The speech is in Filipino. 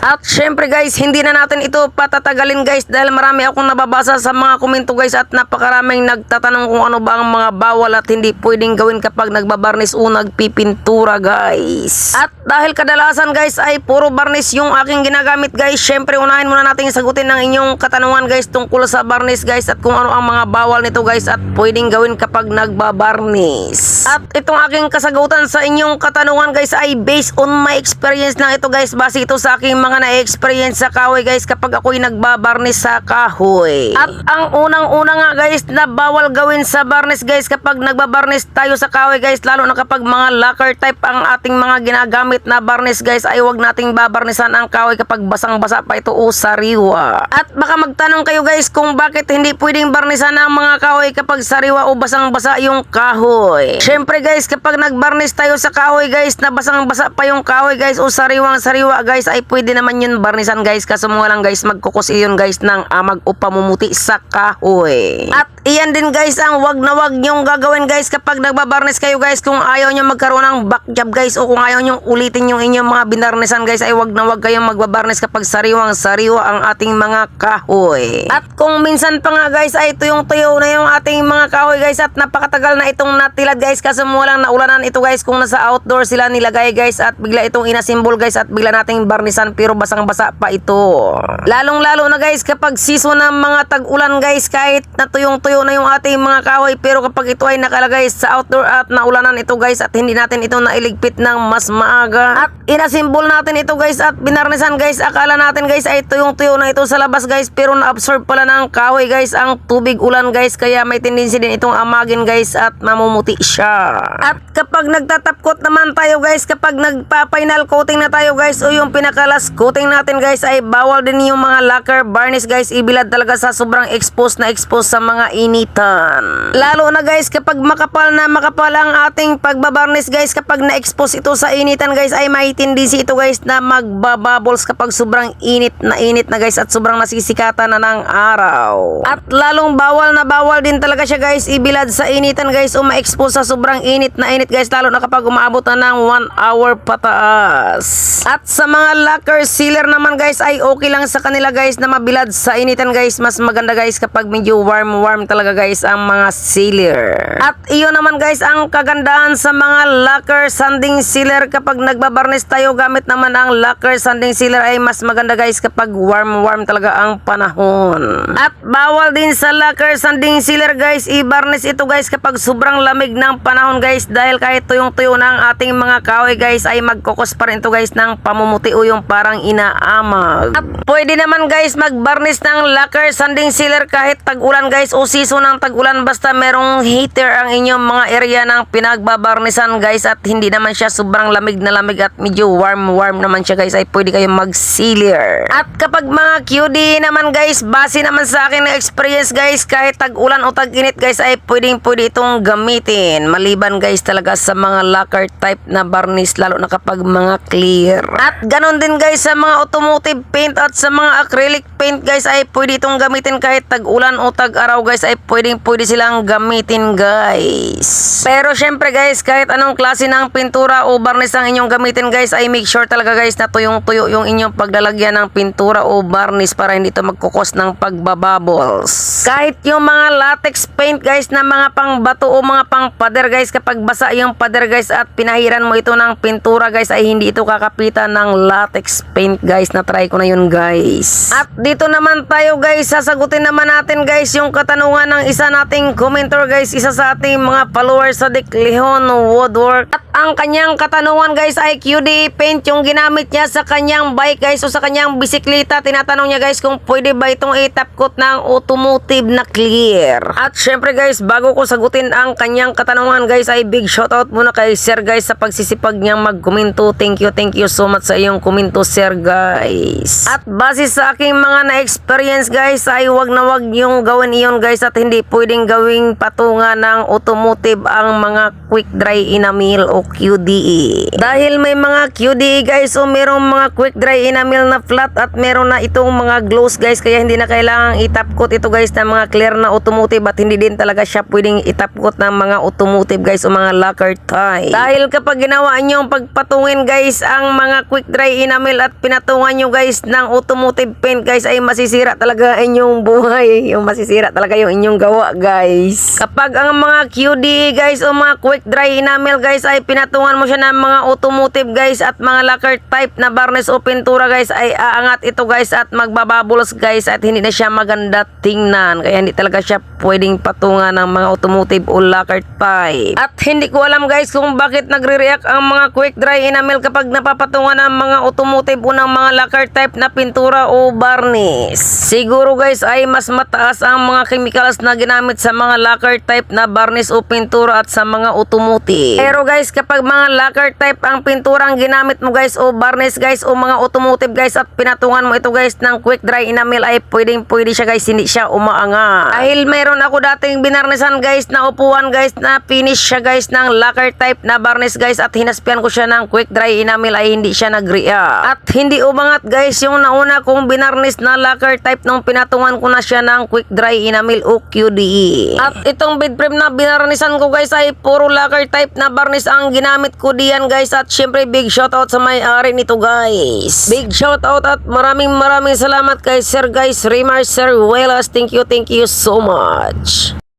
At syempre guys, hindi na natin ito patatagalin guys dahil marami akong nababasa sa mga komento guys at napakaraming nagtatanong kung ano ba ang mga bawal at hindi pwedeng gawin kapag nagbabarnis o nagpipintura guys. At dahil kadalasan guys ay puro barnis yung aking ginagamit guys, syempre unahin muna natin sagutin ng inyong katanungan guys tungkol sa barnis guys at kung ano ang mga bawal nito guys at pwedeng gawin kapag nagbabarnis. At itong aking kasagutan sa inyong katanungan guys ay based on my experience lang ito guys base ito sa aking mga na-experience sa kahoy guys kapag ako'y nagbabarnis sa kahoy. At ang unang-una nga guys na bawal gawin sa barnis guys kapag nagbabarnis tayo sa kahoy guys lalo na kapag mga lacquer type ang ating mga ginagamit na barnis guys ay wag nating babarnisan ang kahoy kapag basang-basa pa ito o sariwa. At baka magtanong kayo guys kung bakit hindi pwedeng barnisan ang mga kahoy kapag sariwa o basang-basa yung kahoy. Syempre guys kapag nagbarnis tayo sa kahoy guys na basang-basa pa yung kahoy guys o sariwang sariwa guys ay pwede naman yun barnisan guys kaso mga lang guys magkukos iyon guys ng amag o pamumuti sa kahoy. At iyan din guys ang wag na wag nyong gagawin guys kapag nagbabarnis kayo guys kung ayaw nyo magkaroon ng back job guys o kung ayaw nyo ulitin yung inyong mga binarnisan guys ay wag na wag kayong magbabarnis kapag sariwang sariwa ang ating mga kahoy. At kung minsan pa nga guys ay tuyong tuyo na yung ating mga kahoy guys at napakatagal na itong natilad guys kaso mo lang naulanan ito guys kung nasa outdoor sila nilagay guys at bigla itong inasimbol guys at bigla nating barnisan pero basang-basa pa ito. Lalong-lalo na guys kapag season ng mga tag-ulan guys kahit natuyong-tuyo na yung ating mga kahoy pero kapag ito ay nakalagay sa outdoor at naulanan ito guys at hindi natin ito nailigpit ng mas maaga at inasimbol natin ito guys at binarnisan guys akala natin guys ay tuyong-tuyo na ito sa labas guys pero na-absorb pala ng kahoy guys ang tubig ulan guys kaya may tendency din itong amagin guys at mamumuti siya. At kapag nagtatapkot naman tayo guys kapag nagpa-final coating na tayo guys o yung pinakalas coating natin guys ay bawal din yung mga lacquer varnish guys ibilad talaga sa sobrang exposed na exposed sa mga initan. Lalo na guys kapag makapal na makapal ang ating pagbabarnish guys kapag na-expose ito sa initan guys ay tendency ito guys na magbabubbles kapag sobrang init na init na guys at sobrang nasisikatan na ng araw. At lalong bawal na bawal din talaga siya guys ibilad sa initan guys o ma-expose sa sobrang init na init guys lalo na kapag umaabot na ng 1 hour pataas. At sa mga lacquer sealer naman guys ay okay lang sa kanila guys na mabilad sa initan guys mas maganda guys kapag medyo warm warm talaga guys ang mga sealer. At iyon naman guys ang kagandahan sa mga lacquer sanding sealer kapag nagbabarnis tayo gamit naman ang lacquer sanding sealer ay mas maganda guys kapag warm warm talaga ang panahon. At bawal din sa lacquer sanding sealer guys i-barnis ito guys kapag sobrang lamig ng panahon guys dahil kahit tuyong-tuyo na ang ating mga kahoy guys ay magkukos pa rin ito guys ng pamumuti o yung parang inaamag. At pwede naman guys magbarnis ng lacquer sanding sealer kahit tag-ulan guys o season ng tag-ulan basta merong heater ang inyong mga area ng pinagbabarnisan guys at hindi naman siya sobrang lamig na lamig at medyo warm warm naman siya guys ay pwede kayong mag-sealer. At kapag mga QD naman guys base naman sa akin na experience guys kahit tag-ulan o tag-init guys ay pwedeng pwede itong gamitin maliban guys talaga sa mga lacquer type na varnish lalo na kapag mga clear. At ganon din guys sa mga automotive paint at sa mga acrylic paint guys ay pwede itong gamitin kahit tag-ulan o tag-araw guys ay pwedeng pwede silang gamitin guys. Pero syempre guys kahit anong klase ng pintura o varnish ang inyong gamitin guys ay make sure talaga guys na tuyong-tuyo yung inyong paglalagyan ng pintura o varnish para hindi ito magkukos ng pagbabubbles. Kahit yung mga latex paint guys na mga pang bato o mga pang pader guys kapag basa yung pader guys at pinahiran mo ito ng pintura guys ay hindi ito kakapitan ng latex paint guys. Na try ko na yun guys. At dito naman tayo guys. Sasagutin naman natin guys yung katanungan ng isa nating commenter guys. Isa sa ating mga followers sa Dick Leon Woodwork. At ang kanyang katanungan guys ay QD paint yung ginamit niya sa kanyang bike guys. O sa kanyang bisikleta tinatanong niya guys kung pwede ba itong itap coat ng automotive na clear. At syempre guys bago ko sagutin ang kanyang katanungan guys ay big shoutout muna kay sir guys sa pagsisipag niyang magkomento thank you thank you so much sa iyong komento sir guys. At base sa aking mga na-experience guys ay wag na wag yung gawin iyon guys at hindi pwedeng gawing patungan ng automotive ang mga quick dry enamel o QDE. Dahil may mga QDE guys o merong mga quick dry enamel na flat at meron na itong mga gloss guys kaya hindi na kailangang itapkot ito guys ng mga clear na automotive at hindi din talaga siya pwedeng itapkot ng mga automotive guys o mga lacquer tie. Dahil kapag ginawa nyo ang pagpatungin guys ang mga quick dry enamel at pinatungan nyo guys ng automotive paint guys ay masisira talaga inyong buhay. Yung masisira talaga yung inyong gawa guys. Kapag ang mga QD guys o mga quick dry enamel guys ay pinatungan mo siya ng mga automotive guys at mga lacquer type na varnish o pintura guys ay aangat ito guys at magbababulos guys at hindi na siya maganda tingnan. Kaya hindi talaga siya pwedeng patungan ng mga automotive o lacquer type. At hindi ko alam guys kung bakit nagre-react ang mga quick dry enamel kapag napapatungan ng mga automotive o ng mga lacquer type na pintura o varnish. Siguro guys ay mas mataas ang mga chemicals na ginamit sa mga lacquer type na varnish o pintura at sa mga automotive. Pero guys kapag mga lacquer type ang pintura ang ginamit mo guys o varnish guys o mga automotive guys at pinatungan mo ito guys ng quick dry enamel ay pwedeng pwede siya guys hindi siya umaanga. Dahil mayroon ako dating binarnisan guys na upuan guys na finish siya guys ng lacquer type na varnish guys at hinaspian ko siya ng quick dry enamel ay hindi siya nag-react. At hindi umangat guys yung nauna kong binarnish na lacquer type nung pinatungan ko na siya ng quick dry enamel o QDE. At itong bed frame na binarnisan ko guys ay puro lacquer type na varnish ang ginamit ko diyan guys at syempre big shoutout sa may-ari nito guys. Big shoutout at maraming maraming salamat kay Sir guys Rimar Sir Welas. Thank you, thank you so much.